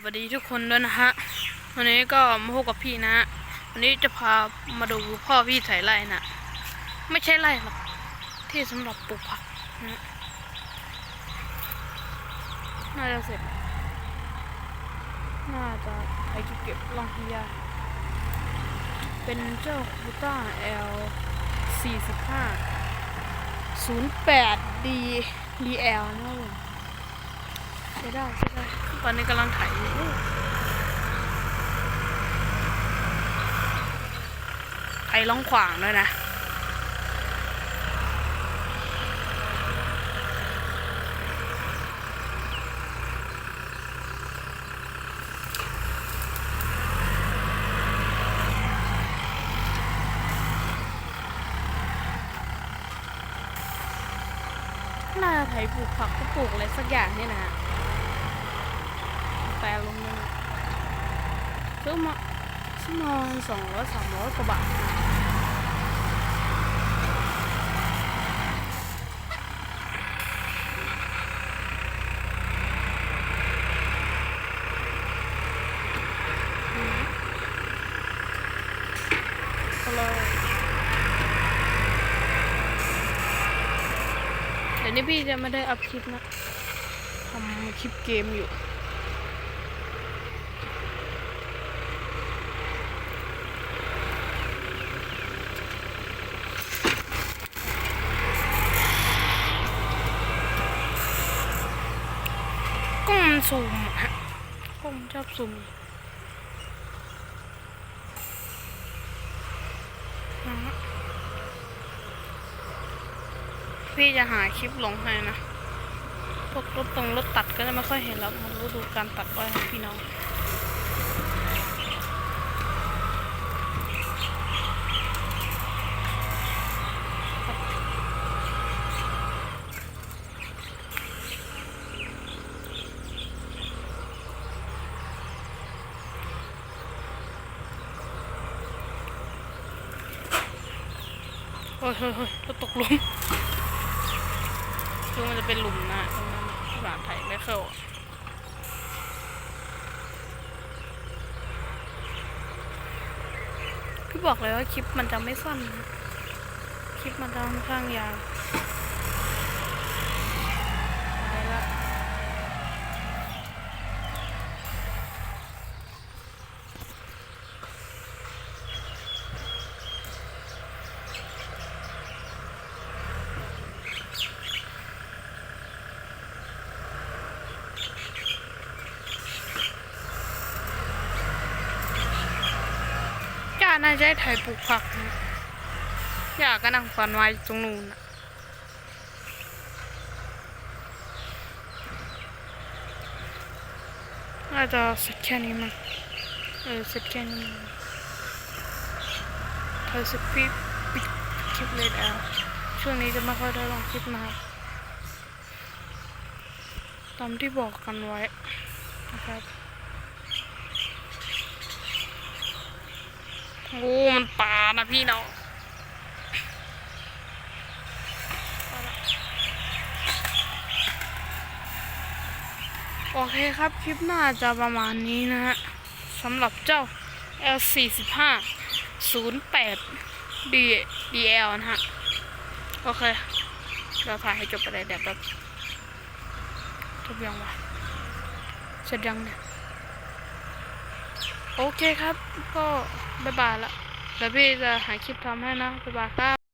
สวัสดีทุกคนด้วยนะฮะ วันนี้ก็มาพบกับพี่นะฮะ วันนี้จะพามาดูพ่อพี่ไถไร่นะ ไม่ใช่ไร่หรอก ที่สำหรับปลูกผักนะน่าจะเสร็จ น่าจะไปเก็บลองพิยา เป็นเจ้าคูต้า L 45 08 D DL นะครับผม ใช้ได้ใช้ได้ ตอนนี้กำลังถ่ายอยู่ไอ้ล่องขวางด้วยนะน่าไถปลูกผักก็ปลูกอะไรสักอย่างเนี่ยนะ แปลลงเลยซื้อมาซื้อมาสองร้อยสามร้อยกว่าบาทนะอืมก็เลเดี๋ยวนี้พี่จะไม่ได้อัพคลิปนะทำคลิปเกมอยู่ ซูมอะฮะผมชอบซูมนะฮะพี่จะหาคลิปลงให้นะ พวกรถตรงรถตัดก็จะไม่ค่อยเห็นแล้วมันรู้ดูการตัดอ้พี่น้อง เฮ้ยเฮ้ยเฮ้ยรถตกหลุมคือมันจะเป็นหลุมนะตรงนั้นที่บาไทยไม่เข้าอะพี่บอกเลยว่าคลิปมันจะไม่สั้น คลิปมันจะค่อนข้างยาว น่าจะให้ไทยปลูกผักนะย่ากก็นั่งฟันไว้ตรงนู้นนะน่าจะเสร็จแค่นี้มั้งเออเสร็จแค่นี้เธอสิพี่ปิดคลิปเลยแล้วช่วงนี้จะไม่ค่อยได้ลองคลิปนะครับตามที่บอกกันไว้นะครับ โอ้มันป่านะพี่น้องโอเคครับคลิปหน้าจะประมาณนี้นะฮะสำหรับเจ้า L45 08 D DL นะฮะ โอเค เราถ่ายให้จบไปเลยเดี๋ยวแบบจบยังวะเสร็จยังเนี่ย โอเคครับ ก็บ๊ายบายละเดี๋ยวพี่จะหาคลิปทำให้นะบ๊ายบายครับ